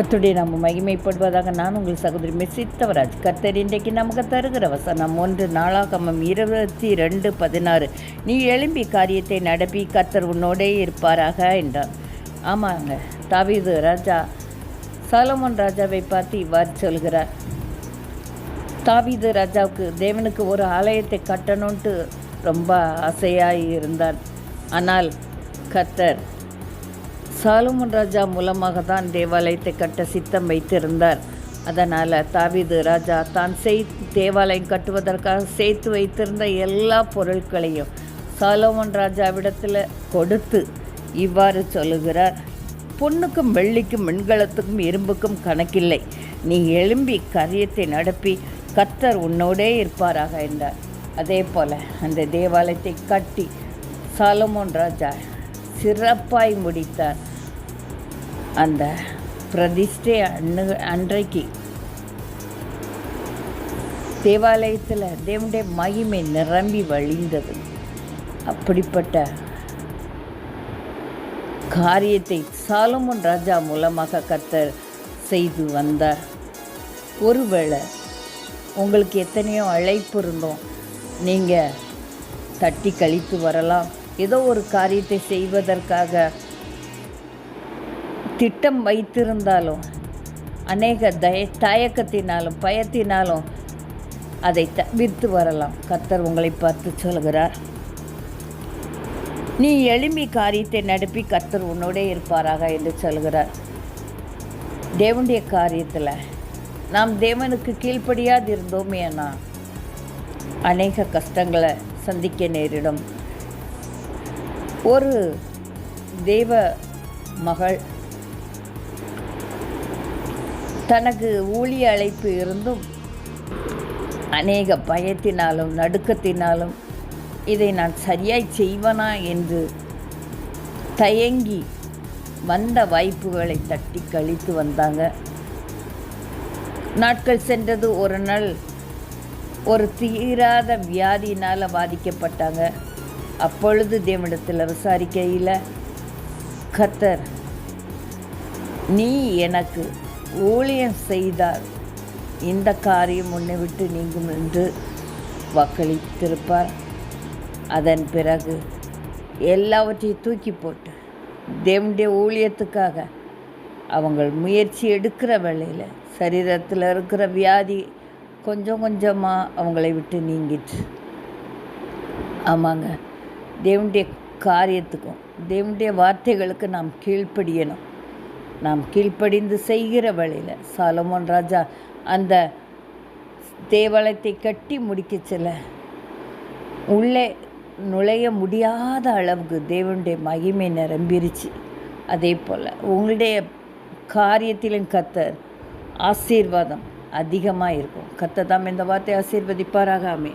கத்துடைய நம்ம மகிமைப்படுவதாக நான் உங்கள் சகோதரி மெசித்தவராஜ் கர்த்தர் இன்றைக்கு நமக்கு தருகிற வசனம் ஒன்று நாளாகமம் இருபத்தி ரெண்டு பதினாறு. நீ எழும்பி காரியத்தை நடப்பி கர்த்தர் உன்னோடே இருப்பாராக என்றார். ஆமாங்க தாவீது ராஜா சாலமோன் ராஜாவை பார்த்து இவ்வாறு சொல்கிறார். தாவீது ராஜாவுக்கு தேவனுக்கு ஒரு ஆலயத்தை கட்டணுன்ட்டு ரொம்ப ஆசையாக இருந்தார். ஆனால் கர்த்தர் சாலுமன் ராஜா மூலமாக தான் தேவாலயத்தை கட்ட சித்தம் வைத்திருந்தார். அதனால் தாவிது ராஜா தான் செய் தேவாலயம் கட்டுவதற்காக சேர்த்து வைத்திருந்த எல்லா பொருட்களையும் சாலோமன் ராஜாவிடத்தில் கொடுத்து இவ்வாறு சொல்லுகிறார். பொண்ணுக்கும் வெள்ளிக்கும் மின்கலத்துக்கும் இரும்புக்கும் கணக்கில்லை. நீ எழும்பி காரியத்தை நடப்பி கத்தர் உன்னோடே இருப்பாராக என்றார். அதே போல் அந்த தேவாலயத்தை கட்டி சாலமோன் ராஜா சிறப்பாய் முடித்தார். அந்த பிரதிஷ்டை அன்னு அன்றைக்கு தேவாலயத்தில் தேவனுடைய மகிமை நிரம்பி வழிந்தது. அப்படிப்பட்ட காரியத்தை சாலமோன் ராஜா மூலமாக கர்த்தர் செய்து வந்தார். ஒருவேளை உங்களுக்கு எத்தனையோ அழைப்பு இருந்தோம். நீங்கள் தட்டி கழித்து வரலாம். ஏதோ ஒரு காரியத்தை செய்வதற்காக திட்டம் வைத்திருந்தாலும் அநேக தய தயக்கத்தினாலும் பயத்தினாலும் அதை தவிர்த்து வரலாம். கத்தர் உங்களை பார்த்து சொல்கிறார் நீ எளிமை காரியத்தை நடப்பி கர்த்தர் உன்னோடே இருப்பாராக என்று சொல்கிறார் தேவனுடைய காரியத்தில் நாம் தேவனுக்கு கீழ்ப்படியாது இருந்தோமே நான் அநேக கஷ்டங்களை சந்திக்க நேரிடும். ஒரு தெய்வ மகள் தனக்கு ஊழிய அழைப்பு இருந்தும் அநேக பயத்தினாலும் நடுக்கத்தினாலும் இதை நான் சரியாய் செய்வனா என்று தயங்கி வந்த வாய்ப்புகளை தட்டி கழித்து வந்தாங்க. நாட்கள் சென்றது ஒரு நாள் ஒரு தீராத வியாதியினால் பாதிக்கப்பட்டாங்க. அப்பொழுது தேவனிடத்தில் விசாரிக்கையில் கத்தர் நீ எனக்கு ஊழியம் செய்தால் இந்த காரியம் உன்னை விட்டு நீங்கும் என்று வாக்களித்திருப்பார். அதன் பிறகு எல்லாவற்றையும் தூக்கி போட்டு தேவனுடைய ஊழியத்துக்காக அவங்கள் முயற்சி எடுக்கிற வேளையில் சரீரத்தில் இருக்கிற வியாதி கொஞ்சம் கொஞ்சமாக அவங்களை விட்டு நீங்கிட்டு ஆமாங்க. தேவனுடைய காரியத்துக்கும் தேவனுடைய வார்த்தைகளுக்கு நாம் கீழ்ப்படியணும். நாம் கீழ்ப்படிந்து செய்கிற வழியில் சாலமோன் ராஜா அந்த தேவாலயத்தை கட்டி முடிக்க செல்ல உள்ளே நுழைய முடியாத அளவுக்கு தேவனுடைய மகிமை நிரம்பிருச்சு. அதே போல் உங்களுடைய காரியத்திலும் கத்தர் ஆசீர்வாதம் அதிகமாக இருக்கும் கத்த தாம் இந்த வார்த்தை ஆசீர்வதிப்பாராகாமே